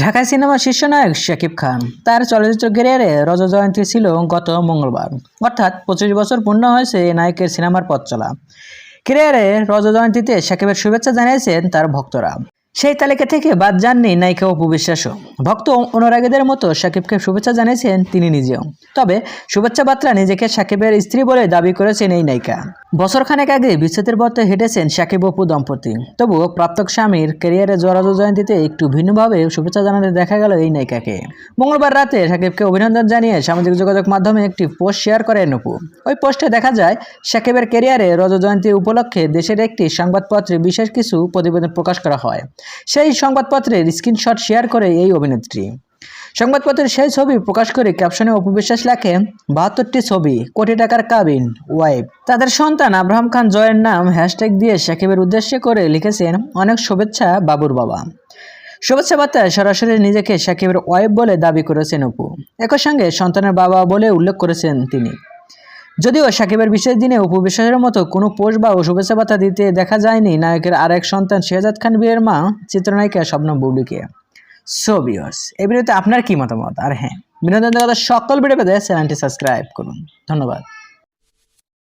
ঢাকা সিনেমার শীর্ষ নায়ক শাকিব খান। তার চলচ্চিত্র ক্যারিয়ারে রজ জয়ন্তী ছিল গত মঙ্গলবার। অর্থাৎ পঁচিশ বছর পূর্ণ হয়েছে এই নায়কের সিনেমার পথ চলা। ক্যারিয়ারে রজ জয়ন্তীতে শাকিবের শুভেচ্ছা জানিয়েছেন তার ভক্তরা। সেই তালিকা থেকে বাদ যাননি নায়িকা অপু বিশ্বাসও। ভক্ত অনুরাগীদের মতো শাকিবকে শুভেচ্ছা জানিয়েছেন তিনি নিজেও। তবে শুভেচ্ছা বার্তা নিজেকে শাকিবের স্ত্রী বলে দাবি করেছেন এই নায়িকা। বছরখানেক আগে বিচ্ছেদের পথে হেঁটেছেন শাকিব অপু দম্পতি। তবুও প্রাপ্তক স্বামীর ক্যারিয়ারে জরাজ জয়ন্তীতে একটু ভিন্নভাবে শুভেচ্ছা জানাতে দেখা গেল এই নায়িকাকে। মঙ্গলবার রাতে শাকিবকে অভিনন্দন জানিয়ে সামাজিক যোগাযোগ মাধ্যমে একটি পোস্ট শেয়ার করেন অপু। ওই পোস্টে দেখা যায় শাকিবের ক্যারিয়ারে রজ জয়ন্তী উপলক্ষে দেশের একটি সংবাদপত্রে বিশেষ কিছু প্রতিবেদন প্রকাশ করা হয়। সেই সংবাদপত্রের স্ক্রিনশট শেয়ার করে এই অভিনেত্রী। সংবাদপত্রের সেই ছবি প্রকাশ করে ক্যাপশনে অপবিশ্বাস লেখে, বাহাত্তরটি ছবি, কোটি টাকার কাবিন, ওয়াইফ। তাদের সন্তান আব্রাহাম খান জয়ের নাম হ্যাশট্যাগ দিয়ে সাকিবের উদ্দেশ্যে করে লিখেছেন, অনেক শুভেচ্ছা, বাবুর বাবা। শুভেচ্ছা বার্তায় সরাসরি নিজেকে সাকিবের ওয়াইফ বলে দাবি করেছেন অপু। একই সঙ্গে সন্তানের বাবা বলে উল্লেখ করেছেন তিনি। যদিও সাকিবের বিশেষ দিনে অপু বিশ্বাসের মতো কোনো পোস্ট বা শুভেচ্ছা বার্তা দিতে দেখা যায়নি, নায়কের আরেক সন্তান শেহজাদ খান বিয়ের মা, চিত্রনায়িকা স্বপ্ন বুবলিকে সো ভিউয়ার্স এই ভিডিওতে আপনার কি মতামত? আর হ্যাঁ বিনোদন জগতের সকল ভিডিও পেতে চ্যানেলটি সাবস্ক্রাইব করুন। ধন্যবাদ।